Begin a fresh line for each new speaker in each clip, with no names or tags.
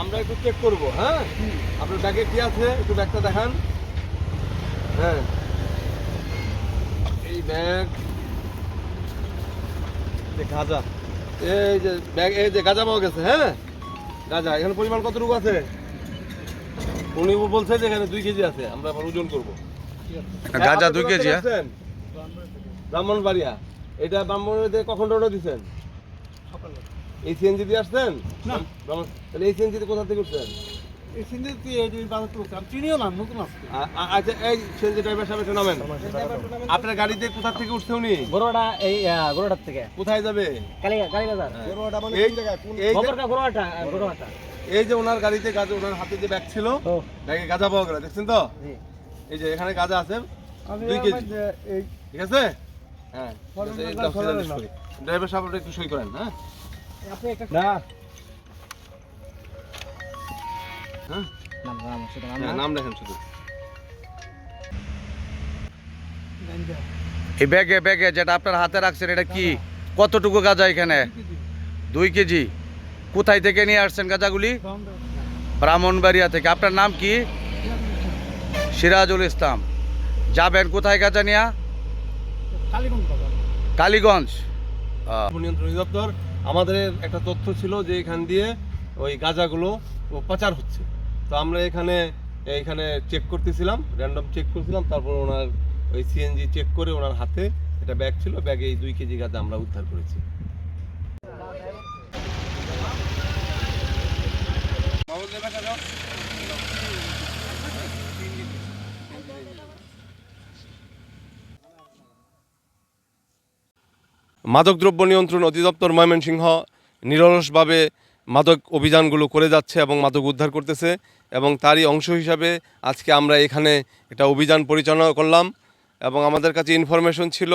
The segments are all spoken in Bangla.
আমরা একটু চেক করব হ্যাঁ? আপনার ব্যাগে কি আছে? একটু ব্যাগটা দেখান। হ্যাঁ। এই ব্যাগ এই গাঁজা এই যে ব্যাগ এই যে গাঁজা পাওয়া গেছে হ্যাঁ? গাঁজা এখানে পরিমাণ কতটুকু আছে? উনি বলছে যে এখানে দুই কেজি আছে আমরা আবার ওজন করব।
গাঁজা দুই কেজি হ্যাঁ?
ব্রাহ্মণবাড়িয়া এটা ব্রাহ্মণবাড়িতে কখন রওনা দিচ্ছেন? এই সিএনজি দিয়ে আসছেন?
না।
তাহলে এই সিএনজি কোথা থেকে উঠছেন?
এই সিন্ধে তুই এই বাজার করছে আমি চিনিও না নতুন আসছে
আ- আ- আচ্ছা এই সিএনজি ড্রাইভার সাহেব একটু নামেন। আপনার গাড়িতে কোথা থেকে উঠছে উনি?
গরুয়াটা এই আহ, থেকে।
কোথায় যাবে?
কালী কালী বাজার
এই এই যে- এই ওনার গাড়িতে গাজা ওনার হাতে যে ব্যাগ ছিল ব্যাগে গাজা পাওয়া গেল দেখছেন তো? এই যে এখানে গাজা আছে দুই কেজি। ঠিক আছে? হ্যাঁ। ড্রাইভার সাহেব একটু সই করেন হ্যাঁ? না। হ্যাঁ?
নাম নাম
হ্যাঁ, লেখেন শুধু।
এই ব্যাগে ব্যাগে যেটা আপনার হাতে রাখছেন এটা কি? কতটুকু গাঁজা এখানে? দুই কেজি। কোথায় থেকে নিয়ে আসছেন গাঁজাগুলি? ব্রাহ্মণবাড়িয়া। থেকে। আপনার নাম কি? সিরাজুল ইসলাম। যাবেন কোথায় গাঁজা নিয়া?
কালীগঞ্জ
কালীগঞ্জ।
নিয়ন্ত্রণ অধিদপ্তর। আমাদের একটা তথ্য ছিল যে এখান দিয়ে ওই গাঁজাগুলো পাচার হচ্ছে। তো আমরা এখানে এখানে চেক করতেছিলাম র্যান্ডম চেক করছিলাম, তারপর ওনার ওই সিএনজি চেক করে ওনার হাতে এটা ব্যাগ ছিল ব্যাগে এই দুই কেজি গাঁজা আমরা উদ্ধার করেছি। মাদকদ্রব্য নিয়ন্ত্রণ অধিদপ্তর ময়মনসিংহ নিরলসভাবে মাদক অভিযানগুলো করে যাচ্ছে এবং মাদক উদ্ধার করতেছে এবং তারই অংশ হিসাবে আজকে আমরা এখানে একটা অভিযান পরিচালনা করলাম এবং আমাদের কাছে ইনফরমেশন ছিল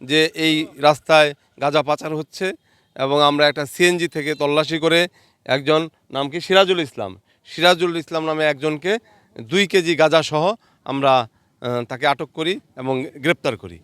যে এই রাস্তায় গাঁজা পাচার হচ্ছে এবং আমরা একটা সিএনজি থেকে তল্লাশি করে একজন, নাম কি? সিরাজুল ইসলাম। সিরাজুল ইসলাম নামে একজনকে দুই কেজি গাঁজাসহ আমরা তাকে আটক করি এবং গ্রেপ্তার করি।